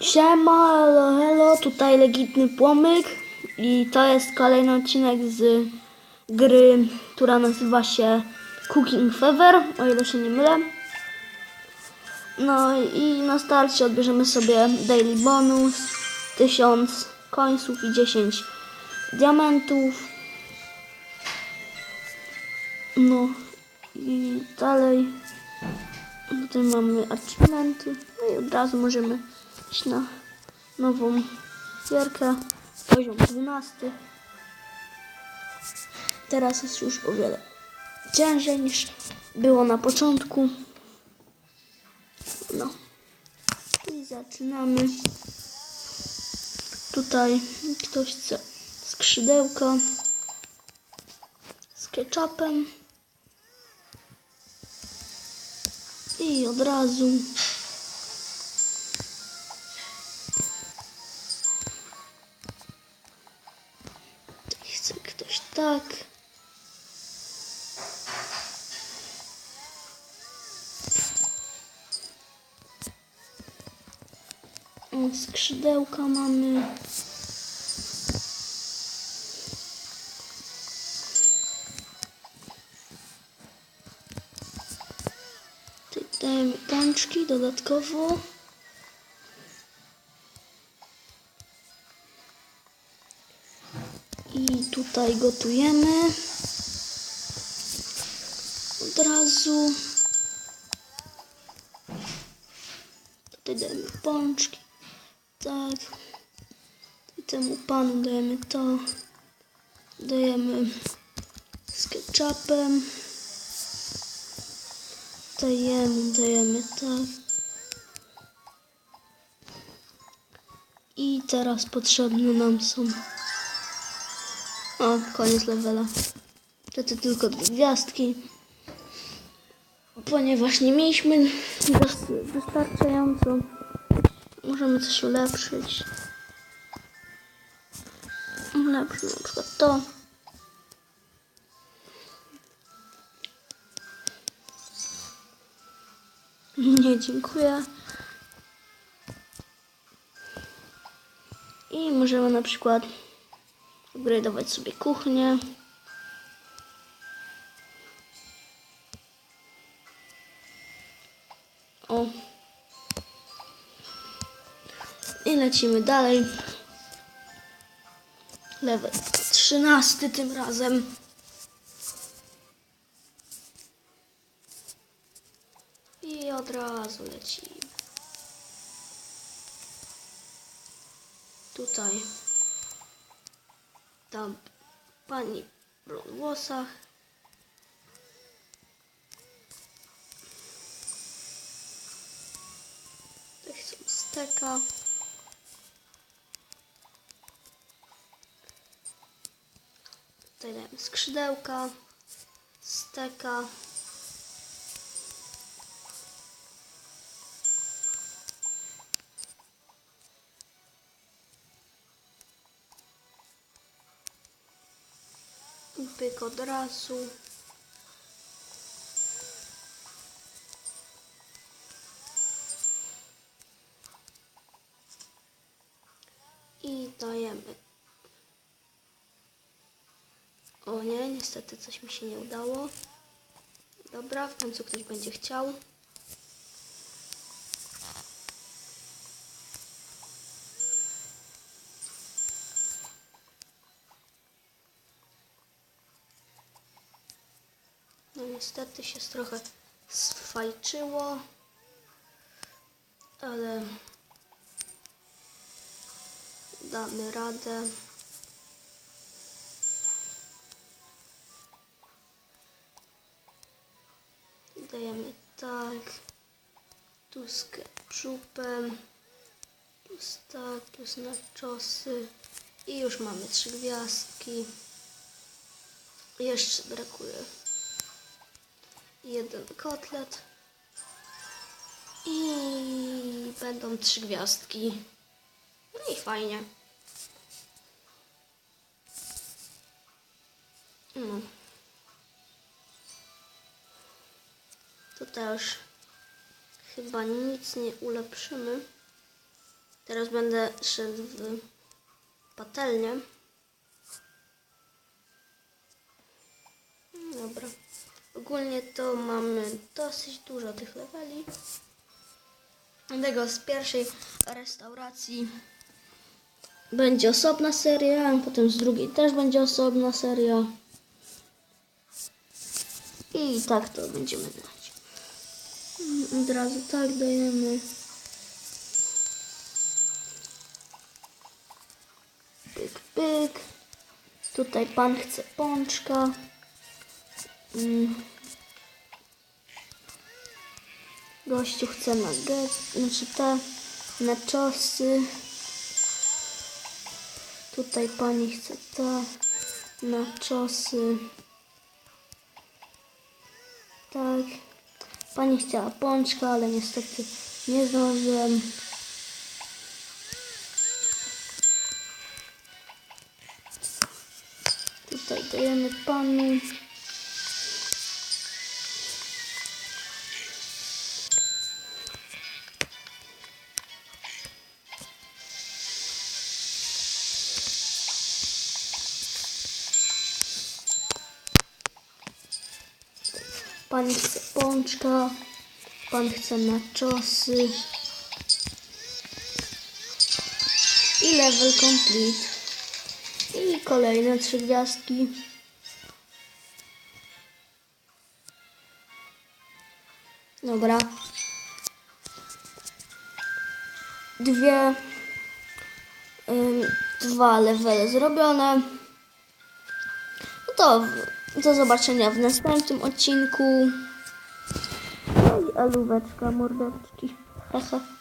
Siema, hello, hello, tutaj Legitny Płomyk i to jest kolejny odcinek z gry, która nazywa się Cooking Fever, o ile się nie mylę. No i na starcie odbierzemy sobie Daily Bonus, 1000 końców i 10 diamentów. No i dalej Tutaj mamy achievementy. No i od razu możemy iść na nową gierkę. Poziom 12. Teraz jest już o wiele ciężej niż było na początku. No. I zaczynamy. Tutaj ktoś chce skrzydełka z ketchupem. I od razu. Tak. O, Skrzydełka mamy. Dajemy pączki dodatkowo. I tutaj gotujemy. Od razu. Tutaj dajemy pączki. Tak. I temu panu dajemy to. Dajemy z ketchupem. Dajemy, dajemy tak. I teraz potrzebne nam są. O, koniec levela. To, to tylko dwie gwiazdki. Ponieważ nie mieliśmy wys- wystarczająco. Możemy coś ulepszyć. Ulepszymy na przykład to. Nie, dziękuję. I możemy na przykład upgrade'ować sobie kuchnię. O. I lecimy dalej. Level 13 tym razem. I od razu lecimy. Tutaj. Tam pani w włosach. Tutaj są steka. Tutaj dajemy skrzydełka, steka. Pyk od razu. I dajemy. O nie, niestety coś mi się nie udało. Dobra, w końcu ktoś będzie chciał. No niestety się trochę sfajczyło, ale damy radę. Dajemy tak, tu z ketchupem, z tak, z naczosy i już mamy trzy gwiazdki. Jeszcze brakuje jeden kotlet i będą trzy gwiazdki. No i fajnie. No. Tutaj już chyba nic nie ulepszymy. Teraz będę szedł w patelnię. Dobra. Ogólnie to mamy dosyć dużo tych leveli. Dlatego z pierwszej restauracji będzie osobna seria, potem z drugiej też będzie osobna seria. I tak to będziemy grać. Mm, Od razu tak dajemy. Pyk, pyk. Tutaj pan chce pączka. Mm. Gościu chce nugget, znaczy te naczosy. Tutaj pani chce te naczosy. Tak. Pani chciała pączka, ale niestety nie zdążyłem. Tutaj dajemy panu. Pan chce pączka, pan chce naczosy. I level complete. I kolejne trzy gwiazdki. Dobra. Dwie, ym, dwa levele zrobione. No to do zobaczenia w następnym odcinku. No i alóweczka, mordeczki. Haha.